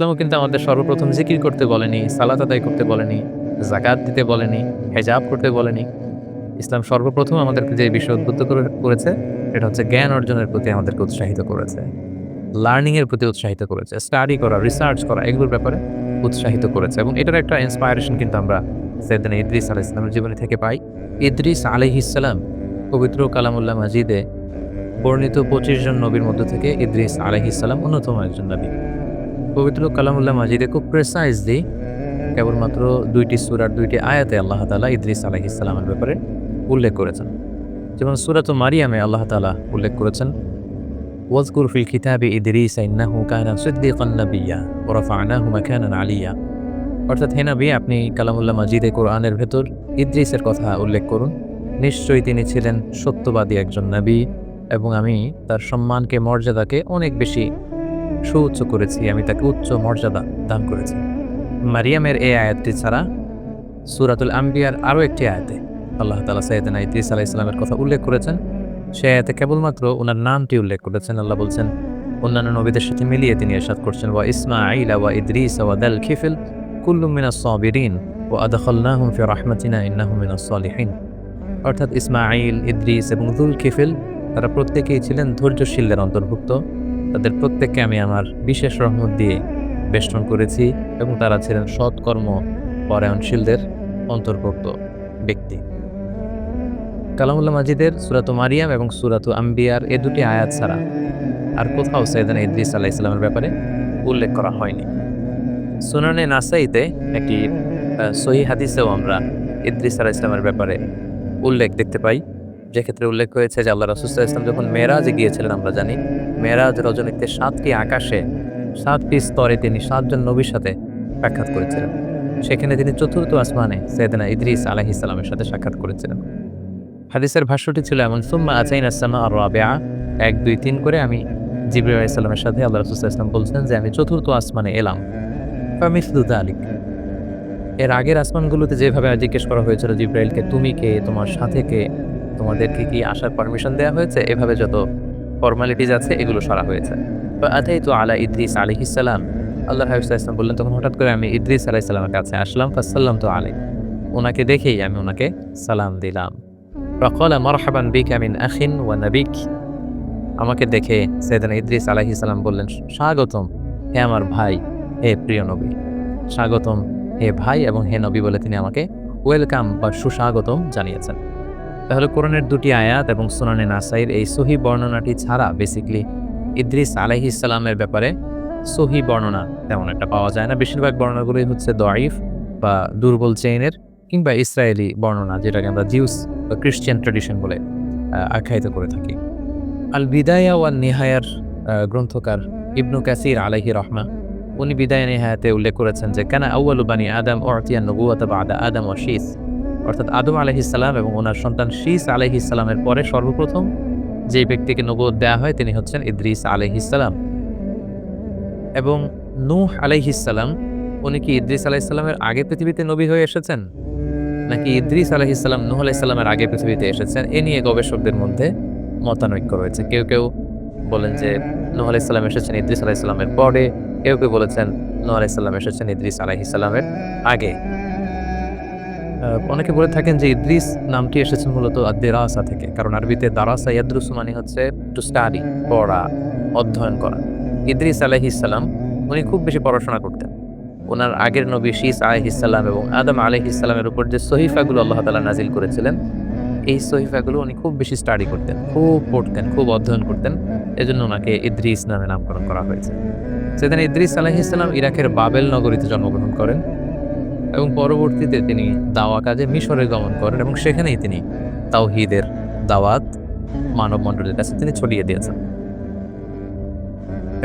ইসলামও কিন্তু আমাদের সর্বপ্রথম জিকির করতে বলেনি, সালাত আদায় করতে বলেনি জাকাত দিতে বলেনি, হেজাব করতে বলেনি। ইসলাম সর্বপ্রথম আমাদেরকে যে বিষয় উদ্বুদ্ধ করে- করেছে, এটা হচ্ছে জ্ঞান অর্জনের প্রতি আমাদেরকে উৎসাহিত করেছে লার্নিংয়ের প্রতি উৎসাহিত করেছে স্টাডি করা রিসার্চ করা, এগুলোর ব্যাপারে উৎসাহিত করেছে। এবং এটার একটা ইন্সপায়ারেশন কিন্তু আমরা সৈয়দিন ইদ্রিস আলাহ ইসলামের জীবনী থেকে পাই। ইদ্রিস আলহিসাল্লাম পবিত্র কালামুল্লাহ মাজিদে বর্ণিত পঁচিশ জন নবীর মধ্য থেকে ইদ্রিস আলহিসাল্লাম অন্যতম একজন নবী। পবিত্র কালামুল্লাহ মাজিদে খুব প্রেসাইজলি কেবলমাত্র দুইটি সুরার দুইটি আয়াতে আল্লাহ তালা ইদ্রিস আলহিসাল্লামের ব্যাপারে উল্লেখ করেছেন। যেমন সুরাত মারিয়ামে আল্লাহ তালা উল্লেখ করেছেন, ওয়াজকুর ফিল কিতাবে ইদ্রিস, ইন্নাহু কানা সিদ্দিকান নাবিয়্যা ওয়া রাফা'নাহু মাকানান আলিয়্যা অর্থাৎ, হে নবী, আপনি কালামুল্লাহ মাজিদে কোরআনের ভেতর ইদ্রিসের কথা উল্লেখ করুন। নিশ্চয়ই তিনি ছিলেন সত্যবাদী একজন নবী এবং আমি তার সম্মানকে, মর্যাদাকে অনেক বেশি সুউচ্চ করেছি, আমি তাকে উচ্চ মর্যাদা দান করেছি। মারিয়ামের এই আয়াতটি ছাড়া সুরাতুল আম্বিয়ার আরও একটি আয়াতে আল্লাহ তালা সৈয়দনা ইদ্রিস আলাহ ইসলামের কথা উল্লেখ করেছেন। সে আয়াতে কেবলমাত্র ওনার নামটি উল্লেখ করেছেন। আল্লাহ বলছেন, অন্যান্য নবীদের সাথে মিলিয়ে তিনি এরশাদ করছেন, ওয়া ইসমা আইলা ওয়া ইদ্রিস ওয়া দাল খিফিল কুল্লু মিনাস সাবিরিন ও আদখলনাহুম ফি রাহমাতিনা ইন্নাহুম মিনাস সালিহিন। অর্থাৎ ইসমাইল ইদ্রিস এবং দুল খিফিল তারা প্রত্যেকেই ছিলেন ধৈর্যশীলদের অন্তর্ভুক্ত। তাদের প্রত্যেককে আমি আমার বিশেষ রহমত দিয়ে বেষ্টন করেছি এবং তারা ছিলেন সৎকর্ম পরায়ণশীলদের অন্তর্ভুক্ত ব্যক্তি। কালামুল্লাহ মাজিদের সুরাত মারিয়াম এবং সুরাত আম্বিয়ার এ দুটি আয়াত ছাড়া আর কোথাও সৈয়দান ইদ্রিস আলাহ ইসলামের ব্যাপারে উল্লেখ করা হয়নি। সুনানে নাসাইতে একটি সহি হাদিসেও আমরা ইদ্রিস আলাহ ইসলামের ব্যাপারে উল্লেখ দেখতে পাই। যে ক্ষেত্রে উল্লেখ হয়েছে যে আল্লাহ রসুল্লাহ ইসলাম যখন মেরাজে গিয়েছিলেন, আমরা জানি মেরাজ রজনীতে সাতটি আকাশে, সাতটি স্তরে তিনি সাতজন নবীর সাথে সাক্ষাৎ করেছিলেন। সেখানে তিনি চতুর্থ আসমানে সৈয়দনা ইদ্রিস আলাহি ইসলামের সাথে সাক্ষাৎ করেছিলেন। হাদিসের ভাষ্যটি ছিল এমন, সুম্মা আচাইন আসামা আর রাবেয়া এক, দুই, তিন করে আমি জিবরি আলাইসাল্লামের সাথে আল্লাহ রসুল্লাহ ইসলাম বলছেন যে, আমি চতুর্থ আসমানে এলাম। ফামিসদুদ আলিক এর আগের আসমানগুলোতে যেভাবে জিজ্ঞেস করা হয়েছিল জিব্রাইলকে, তুমি কে? তোমার সাথে কে? তোমাদেরকে কি আসার পারমিশন দেওয়া হয়েছে? এভাবে যত ফর্মালিটিজ আছে, এগুলো সরা হয়েছে। আতাই তো আলা ইদ্রিস আলিহিসাল্লাম আল্লাহ ইসলাম বললেন, তখন হঠাৎ করে আমি ইদ্রিস আলাহ ইসলামের কাছে আসলাম ফাসাল্লাম তো আলাই ওনাকে দেখেই আমি ওনাকে সালাম দিলাম। ফকল, মরহাবান বিক আমিন আখিন ওয়া নবিক। আমাকে দেখে সেদিন ইদ্রিস আলাহি সালাম বললেন, স্বাগতম হে আমার ভাই, হে প্রিয় নবী। স্বাগতম হে ভাই এবং হে নবী বলে তিনি আমাকে ওয়েলকাম বা সুস্বাগতম জানিয়েছেন। তাহলে কোরআনের দুটি আয়াত এবং সুনানে নাসাইর এই সহি বর্ণনাটি ছাড়া বেসিকলি ইদ্রিস আলাহি ইসলামের ব্যাপারে সহি বর্ণনা তেমন একটা পাওয়া যায় না। বেশিরভাগ বর্ণনাগুলোই হচ্ছে দয়ফ বা দুর্বল চেইনের কিংবা ইসরায়েলি বর্ণনা, যেটাকে আমরা জিউস বা ক্রিশ্চিয়ান ট্রেডিশন বলে আখ্যায়িত করে থাকি। আল বিদায়া ওয়াল নিহায়ার গ্রন্থকার ইবনু কাসির আলাহি রহমা উনি বিদায় নিহায়াতে উল্লেখ করেছেন যে, কেন আউ্বালু বানি আদম অর্তিয়া নবুয়াত বাদা আদম ও অর্থাৎ আদম আলহিসাল্লাম এবং ওনার সন্তান শীস আলহিসাল্লামের পরে সর্বপ্রথম যে ব্যক্তিকে নবুয়ত দেওয়া হয় তিনি হচ্ছেন ইদ্রিস আলহিসাল্লাম এবং নূহ আলাইহিসাল্লাম উনি কি ইদ্রিস আলাইহিসাল্লামের আগে পৃথিবীতে নবী হয়ে এসেছেন? নাকি ইদ্রিস আলাইহিসাল্লাম নূহ আলাইহিসাল্লামের আগে পৃথিবীতে এসেছেন? এ নিয়ে গবেষকদের মধ্যে মতানৈক্য রয়েছে। কেউ কেউ বলেন যে নূহ আলাইহিসাল্লাম এসেছেন ইদ্রিস আলাইহিসাল্লামের পরে, কেউ কেউ বলেছেন নূহ আলাইহিসাল্লাম এসেছেন ইদ্রিস আলাইহিসাল্লামের আগে। অনেকে বলে থাকেন যে ইদ্রিস নামটি এসেছে মূলত দেরাসা থেকে, কারণ আরবিতে দারাসা ইয়াদ্রুসু মানে হচ্ছে টু স্টাডি পড়া, অধ্যয়ন করা। ইদ্রিস আলাইহিসাল্লাম উনি খুব বেশি পড়াশোনা করতেন। ওনার আগের নবী শীস আলহিসাল্লাম এবং আদম আলহ আলহিসাল্লামের উপর যে সহিফাগুলো আল্লাহ তালা নাজিল করেছিলেন, এই সহিফাগুলো উনি খুব বেশি স্টাডি করতেন, খুব পড়তেন, খুব অধ্যয়ন করতেন। এজন্য ওনাকে ইদ্রিস নামে নামকরণ করা হয়েছে। সেদিন ইদ্রিস আলহিসাল্লাম ইরাকের বাবেল নগরীতে জন্মগ্রহণ করেন। এবং পরবর্তীতে তিনি দাওয়া কাজে মিশরে গমন করেন এবং সেখানেই তিনি তাওহিদের দাওয়াত মানব মণ্ডলের কাছে তিনি ছড়িয়ে দিয়েছেন।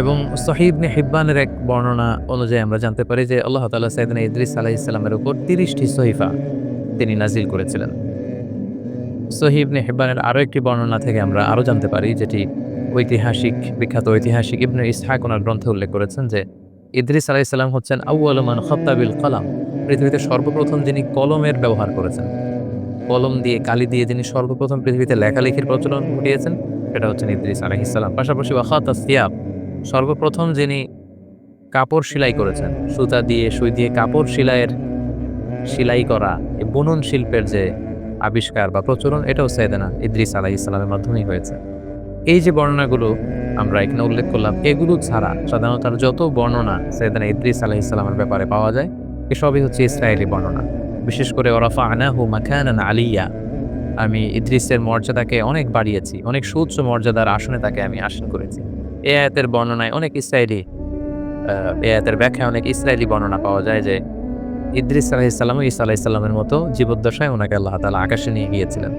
এবং সহিবনে হিব্বানের এক বর্ণনা অনুযায়ী আমরা জানতে পারি যে আল্লাহ তালা সাইদিন ইদ্রিস আলাহ ইসলামের উপর তিরিশটি সহিফা তিনি নাজিল করেছিলেন। সহিবনে হিব্বানের আরও একটি বর্ণনা থেকে আমরা আরও জানতে পারি যেটি ঐতিহাসিক, বিখ্যাত ঐতিহাসিক ইবনে ইসহাক ওনার গ্রন্থে উল্লেখ করেছেন যে ইদ্রিস আলাহ ইসলাম হচ্ছেন আউআলমান খত্তাবিল কলাম। পৃথিবীতে সর্বপ্রথম যিনি কলমের ব্যবহার করেছেন। কলম দিয়ে কালি দিয়ে যিনি সর্বপ্রথম পৃথিবীতে লেখালেখির প্রচলন ঘটিয়েছেন, সেটা হচ্ছেন ইদ্রিস আলহিসাল্লাম পাশাপাশি ওয়াখাত সিয়াব সর্বপ্রথম যিনি কাপড় সেলাই করেছেন, সুতা দিয়ে, সুই দিয়ে কাপড় সেলাইয়ের সেলাই করা এই বুনন শিল্পের যে আবিষ্কার বা প্রচলন, এটাও সৈয়দানা ইদ্রিস আলাহ ইসলামের মাধ্যমেই হয়েছে। এই যে বর্ণনাগুলো আমরা এখানে উল্লেখ করলাম, এগুলো ছাড়া সাধারণত যত বর্ণনা সৈয়দানা ইদ্রিস আলাহ ইসলামের ব্যাপারে পাওয়া যায় এসবই হচ্ছে ইসরায়েলি বর্ণনা। বিশেষ করে ওরাফা আনাহু মাখানান আলিয়া। আমি ইদ্রিসের মর্যাদাকে অনেক বাড়িয়েছি, অনেক সুউচ্চ মর্যাদার আসনে তাকে আমি আসন করেছি। এ আয়াতের বর্ণনায় অনেক ইসরায়েলি এ আয়াতের ব্যাখ্যায় অনেক ইসরায়েলি বর্ণনা পাওয়া যায় যে ইদ্রিস আলাহিসাল্লাম ইসা আলাহিসাল্লামের মতো জীবদ্দশায় ওনাকে আল্লাহ তালা আকাশে নিয়ে গিয়েছিলেন।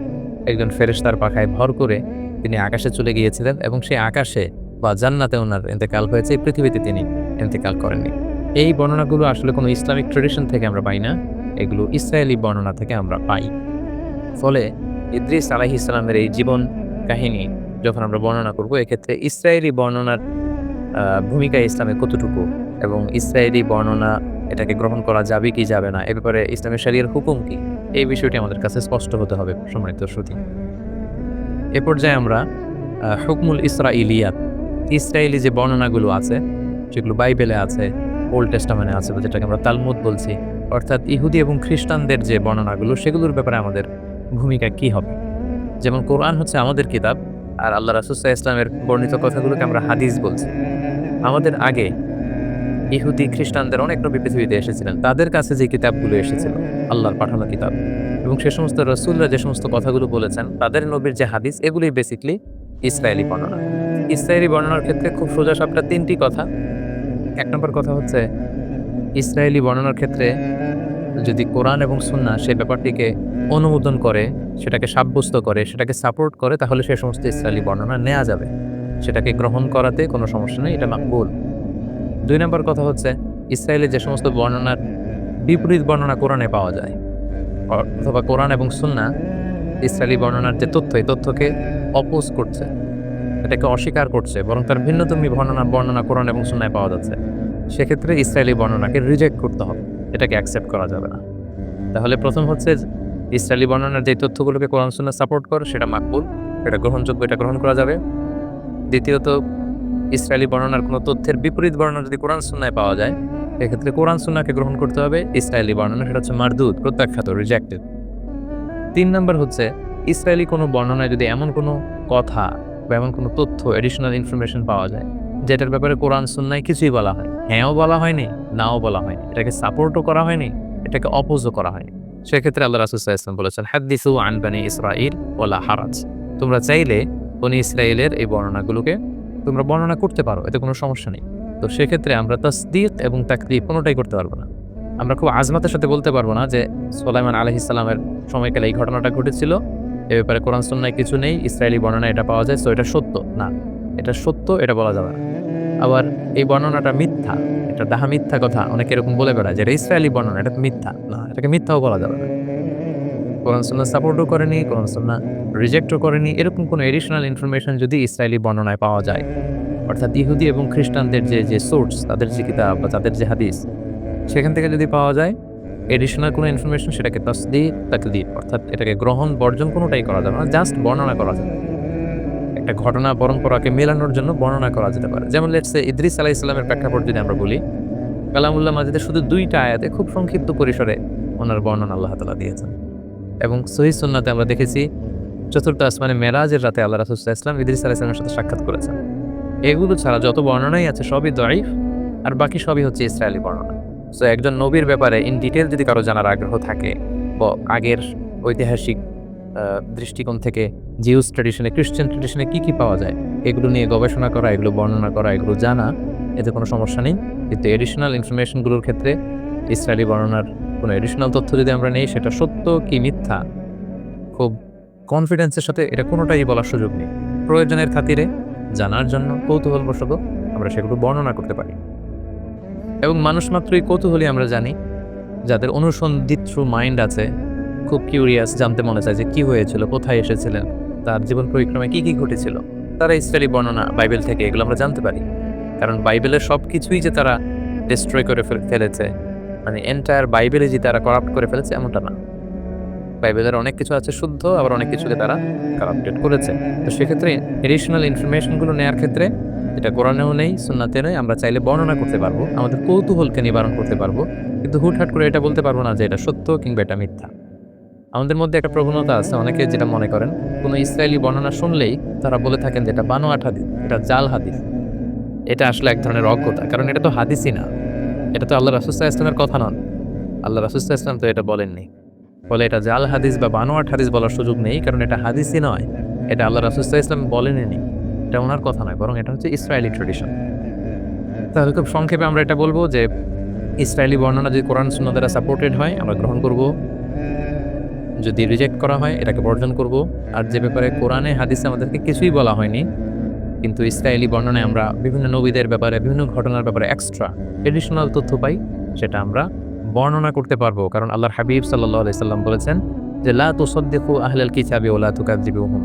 একজন ফেরেশতার পাখায় ভর করে তিনি আকাশে চলে গিয়েছিলেন এবং সেই আকাশে বা জান্নাতে ওনার ইন্তেকাল হয়েছে পৃথিবীতে তিনি ইন্তেকাল করেননি। এই বর্ণনাগুলো আসলে কোনো ইসলামিক ট্রেডিশন থেকে আমরা পাই না, এগুলো ইসরায়েলি বর্ণনা থেকে আমরা পাই। ফলে ইদ্রিস আলাহি ইসলামের এই জীবন কাহিনী যখন আমরা বর্ণনা করব, এক্ষেত্রে ইসরায়েলি বর্ণনার ভূমিকা ইসলামে কতটুকু? এবং ইসরায়েলি বর্ণনা এটাকে গ্রহণ করা যাবে কি যাবে না? এ ব্যাপারে ইসলামের শরীর হুকুম কি? এই বিষয়টি আমাদের কাছে স্পষ্ট হতে হবে সম্মানিত শ্রুতি। এ পর্যায়ে আমরা হুকমুল ইসরা ইসরাইলিয়াত ইসরায়েলি যে বর্ণনাগুলো আছে, যেগুলো বাইবেলে আছে ওল্ড টেস্টামেনে আছে বা যেটাকে আমরা তালমুদ বলছি, অর্থাৎ ইহুদি এবং খ্রিস্টানদের যে বর্ণনাগুলো, সেগুলোর ব্যাপারে আমাদের ভূমিকা কি হবে? যেমন কোরআন হচ্ছে আমাদের কিতাব, আর আল্লাহ রাসুসাহ ইসলামের বর্ণিত কথাগুলোকে আমরা হাদিস বলছি। আমাদের আগে ইহুদি, খ্রিস্টানদের অনেক নবী পৃথিবীতে এসেছিলেন, তাদের কাছে যে কিতাবগুলো এসেছিল, আল্লাহর পাঠানো কিতাব, এবং সে সমস্ত রসুলরা যে সমস্ত কথাগুলো বলেছেন, তাদের নবীর যে হাদিস এগুলি বেসিকলি ইসরায়েলি বর্ণনা। ইসরায়েলি বর্ণনার ক্ষেত্রে খুব সোজা সবটা তিনটি কথা এক নম্বর কথা হচ্ছে, ইসরায়েলি বর্ণনার ক্ষেত্রে যদি কোরআন এবং সুন্না সেই ব্যাপারটিকে অনুমোদন করে, সেটাকে সাব্যস্ত করে, সেটাকে সাপোর্ট করে, তাহলে সে সমস্ত ইসরায়েলি বর্ণনা নেওয়া যাবে। সেটাকে গ্রহণ করাতে কোনো সমস্যা নেই, এটা মাকবুল। দুই নম্বর কথা হচ্ছে ইসরায়েলের যে সমস্ত বর্ণনার বিপরীত বর্ণনা কোরআনে পাওয়া যায়, অথবা কোরআন এবং সুন্না ইসরায়েলি বর্ণনার যে তথ্য, এই তথ্যকে অপোজ করছে। এটাকে অস্বীকার করছে, বরং তার ভিন্নতমী বর্ণনা বর্ণনা, কোরআন এবং সুন্নায় পাওয়া যাচ্ছে। সেক্ষেত্রে ইসরায়েলি বর্ণনাকে রিজেক্ট করতে হবে, এটাকে অ্যাকসেপ্ট করা যাবে না। তাহলে প্রথম হচ্ছে ইসরায়েলি বর্ণনার যে তথ্যগুলোকে কোরআন সুন্না সাপোর্ট করে, সেটা মাকবুল এটা গ্রহণযোগ্য, এটা গ্রহণ করা যাবে। দ্বিতীয়ত, ইসরায়েলি বর্ণনার কোনো তথ্যের বিপরীত বর্ণনা যদি কোরআন, সুন্নায় পাওয়া যায়, এক্ষেত্রে কোরআন সুন্নাকে গ্রহণ করতে হবে, ইসরায়েলি বর্ণনা, সেটা হচ্ছে মারদুদ, প্রত্যাখ্যাত রিজেক্টেড তিন নম্বর হচ্ছে, ইসরায়েলি কোনো বর্ণনায় যদি এমন কোনো কথা বা এমন কোনো তথ্য এডিশনাল ইনফরমেশন পাওয়া যায়, যেটার ব্যাপারে কোরআন, সুন্নায় কিছুই বলা হয় হ্যাঁও বলা হয়নি, নাও বলা হয়নি। এটাকে সাপোর্টও করা হয়নি, এটাকে অপোজও করা হয়নি। সেক্ষেত্রে আল্লাহ রাসুসাহ ইসলাম বলেছেন, হাদ্দিসু আনবানি ইসরাইল ওলা হারাজ। তোমরা চাইলে বনি ইসরায়েলের এই বর্ণনাগুলোকে তোমরা বর্ণনা করতে পারো, এতে কোনো সমস্যা নেই। তো সেক্ষেত্রে আমরা তসদিক এবং তাকদিব কোনোটাই করতে পারব না। আমরা খুব আজমাতের সাথে বলতে পারব না যে সোলাইমান আলহ ইসলামের সময়কালে এই ঘটনাটা ঘটেছিল। এ ব্যাপারে কোরআন সন্ন্যায় কিছু নেই, ইসরায়েলি বর্ণনা এটা পাওয়া যায় তো এটা সত্য, না। এটা সত্য, এটা বলা যাবে না। আবার এই বর্ণনাটা মিথ্যা, এটা দাহা মিথ্যা কথা, অনেকে এরকম বলে বেড়ায় যে এটা ইসরায়েলি বর্ণনা, এটা মিথ্যা, না, এটাকে মিথ্যাও বলা যাবে না। কোরআন সন্না সাপোর্টও করেনি, কোরআন সন্না রিজেক্টও করেনি, এরকম কোনো এডিশনাল ইনফরমেশন যদি ইসরায়েলি বর্ণনায় পাওয়া যায়, অর্থাৎ ইহুদি এবং খ্রিস্টানদের যে যে সোর্স তাদের যে কিতাব বা তাদের যে হাদিস, সেখান থেকে যদি পাওয়া যায় এডিশনাল কোনো ইনফরমেশন সেটাকে তসদি তাকদিব অর্থাৎ এটাকে গ্রহণ, বর্জন কোনোটাই করা যাবে না জাস্ট বর্ণনা করা যাবে। একটা ঘটনা, পরম্পরাকে মেলানোর জন্য বর্ণনা করা যেতে পারে। যেমন লেটসে ইদ্রিস আলাহ ইসলামের প্রেক্ষাপট যদি আমরা বলি, কালামুল্লাহ মাজিদে শুধু দুইটা আয়াতে খুব সংক্ষিপ্ত পরিসরে ওনার বর্ণনা আল্লাহ তালা দিয়েছেন। এবং সহি সুন্নাতে আমরা দেখেছি, চতুর্থ আসমানে মেরাজের রাতে আল্লাহ রাসুল্লাহ ইসলাম ইদ্রিস আলাহ ইসলামের সাথে সাক্ষাৎ করেছেন। এগুলো ছাড়া যত বর্ণনাই আছে সবই দরিফ আর বাকি সবই হচ্ছে ইসরায়েলি বর্ণনা। সো একজন নবীর ব্যাপারে ইন ডিটেল যদি কারও জানার আগ্রহ থাকে আগের ঐতিহাসিক দৃষ্টিকোণ থেকে জিউস ট্রেডিশনে খ্রিশ্চান ট্রেডিশনে কী কী পাওয়া যায়, এগুলো নিয়ে গবেষণা করা, এগুলো বর্ণনা করা, এগুলো জানা, এতে কোনো সমস্যা নেই। কিন্তু এডিশনাল ইনফরমেশনগুলোর ক্ষেত্রে ইসরায়েলি বর্ণনার কোনো এডিশনাল তথ্য যদি আমরা নেই, সেটা সত্য কি মিথ্যা? খুব কনফিডেন্সের সাথে এটা কোনোটাই বলার সুযোগ নেই। প্রয়োজনের খাতিরে জানার জন্য কৌতূহলবশত আমরা সেগুলো বর্ণনা করতে পারি। এবং মানুষ মাত্রই কৌতূহলী আমরা জানি। যাদের অনুসন্ধিত্র মাইন্ড আছে, খুব কিউরিয়াস জানতে মনে চায় যে কি হয়েছিল, কোথায় এসেছিলেন, তার জীবন পরিক্রমে কি কি ঘটেছিল। তারা ইসরায়েলি বর্ণনা বাইবেল থেকে, এগুলো আমরা জানতে পারি। কারণ বাইবেলের সব কিছুই যে তারা ডিস্ট্রয় করে ফেলেছে মানে এন্টায়ার বাইবেলে যে তারা করাপ্ট করে ফেলেছে, এমনটা না। বাইবেলের অনেক কিছু আছে শুদ্ধ, আবার অনেক কিছুকে তারা কারাপ্টেড করেছে। তো সেক্ষেত্রে এডিশনাল ইনফরমেশনগুলো নেওয়ার ক্ষেত্রে যেটা কোরআনেও নেই, সুন্নাতে নেই, আমরা চাইলে বর্ণনা করতে পারব, আমাদের কৌতূহলকে নিবারণ করতে পারব, কিন্তু হুটহাট করে এটা বলতে পারব না যে এটা সত্য কিংবা এটা মিথ্যা। আমাদের মধ্যে একটা প্রবণতা আছে, অনেকে যেটা মনে করেন, কোনো ইসরায়েলি বর্ণনা শুনলেই তারা বলে থাকেন যে এটা বানোয়াট হাদিস, এটা জাল হাদিস। এটা আসলে এক ধরনের অজ্ঞতা, কারণ এটা তো হাদিসই না। এটা তো আল্লাহ রাসুস্তা ইসলামের কথা নন। আল্লাহ রাসুস্তা ইসলাম তো এটা বলেননি। ফলে এটা জাল হাদিস বা বানোয়াট হাদিস বলার সুযোগ নেই, কারণ এটা হাদিসই নয়। এটা আল্লাহ রাসুস্তা ইসলাম বলেননি এটা ওনার কথা নয়, বরং এটা হচ্ছে ইসরায়েলি ট্রেডিশন তাহলে খুব সংক্ষেপে আমরা এটা বলব যে, ইসরায়েলি বর্ণনা যদি কোরআন শূন্য দ্বারা সাপোর্টেড হয়, আমরা গ্রহণ করব। যদি রিজেক্ট করা হয়, এটাকে বর্জন করব। আর যে ব্যাপারে কোরআনে, হাদিসে আমাদেরকে কিছুই বলা হয়নি, কিন্তু ইসরায়েলি বর্ণনায় আমরা বিভিন্ন নবীদের ব্যাপারে, বিভিন্ন ঘটনার ব্যাপারে এক্সট্রা এডিশনাল তথ্য পাই, সেটা আমরা বর্ণনা করতে পারব। কারণ আল্লাহর হাবিব সাল্লাহ সাল্লাম বলেছেন যে, লা তুসদ্দিকু আহলাল কিতাবি ওলা তুকাদ্দিবুহুম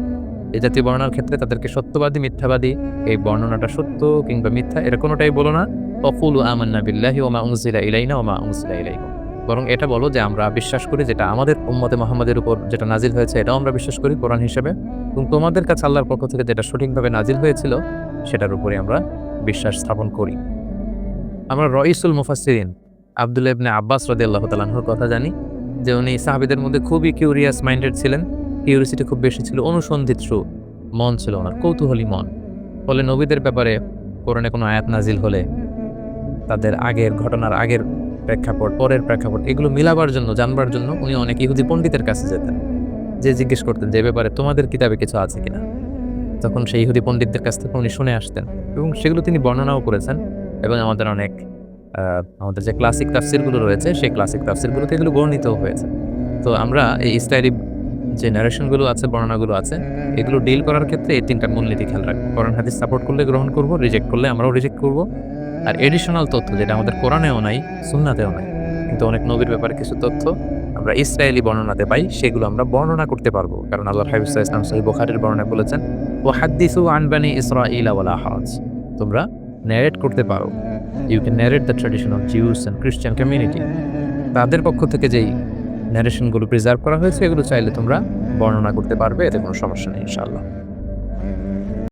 এই জাতীয় বর্ণনার ক্ষেত্রে তাদেরকে সত্যবাদী, মিথ্যাবাদী এই বর্ণনাটা সত্য কিংবা মিথ্যা এর কোনোটাই বলো না। অফুল আমান্না বিল্লাহি ওমা উনজিলা ইলাইনা ওমা উনজিলা ইলাইকুম। বরং এটা বলো যে আমরা বিশ্বাস করি যেটা আমাদের উম্মতে মোহাম্মদের উপর যেটা নাজিল হয়েছে এটাও আমরা বিশ্বাস করি কোরআন হিসেবে। এবং তোমাদের কাছে আল্লাহর পক্ষ থেকে যেটা সঠিকভাবে নাজিল হয়েছিল সেটার উপরে আমরা বিশ্বাস স্থাপন করি। আমরা রইসুল মুফাসসিরিন আব্দুল ইবনে আব্বাস রাদিয়াল্লাহু তাআলার কথা জানি যে উনি সাহাবীদের মধ্যে খুবই কিউরিয়াস মাইন্ডেড ছিলেন। কিউরিয়াসিটি খুব বেশি ছিল অনুসন্ধিৎসু মন ছিল ওনার কৌতূহলী মন। ফলে নবীদের ব্যাপারে কোরআনে কোনো আয়াত নাজিল হলে তাদের আগের ঘটনার আগের প্রেক্ষাপট, পরের প্রেক্ষাপট, এগুলো মিলাবার জন্য, জানবার জন্য উনি অনেক ইহুদি পণ্ডিতের কাছে যেতেন। যে জিজ্ঞেস করতেন যে ব্যাপারে তোমাদের কিতাবে কিছু আছে কিনা? তখন সেই ইহুদি পণ্ডিতদের কাছ থেকে উনি শুনে আসতেন এবং সেগুলো তিনি বর্ণনাও করেছেন এবং আমাদের অনেক আমাদের যে ক্লাসিক তাফসিরগুলো রয়েছে, সেই ক্লাসিক তাফসিরগুলোতে এগুলো বর্ণিতও হয়েছে। তো আমরা এই ইসরায়েলি যে ন্যারেশনগুলো আছে, বর্ণনাগুলো আছে, এগুলো ডিল করার ক্ষেত্রে এই তিনটা মূলনীতি খেয়াল রাখব। কোরআন, হাদিস সাপোর্ট করলে গ্রহণ করব রিজেক্ট করলে আমরাও রিজেক্ট করব। আর এডিশনাল তথ্য যেটা আমাদের কোরআনেও নাই, সুন্নাতেও নাই, কিন্তু অনেক নবীর ব্যাপারে কিছু তথ্য আমরা ইসরায়েলি বর্ণনাতে পাই, সেগুলো আমরা বর্ণনা করতে পারব। কারণ আল্লাহ হাবিবুল্লাহ ইসলাম সহি বুখারের বর্ণনা বলেছেন ও হাদ্দিসু আনবানি ইসরাইল ওয়ালা হাজ। তোমরা ন্যারেট করতে পারো। You can narrate the tradition of Jews and খ্রিস্টান কমিউনিটি তাদের পক্ষ থেকে যেই ন্যারেশনগুলো প্রিজার্ভ করা হয়েছে, এগুলো চাইলে তোমরা বর্ণনা করতে পারবে, এতে কোনো সমস্যা নেই, ইনশাআল্লাহ।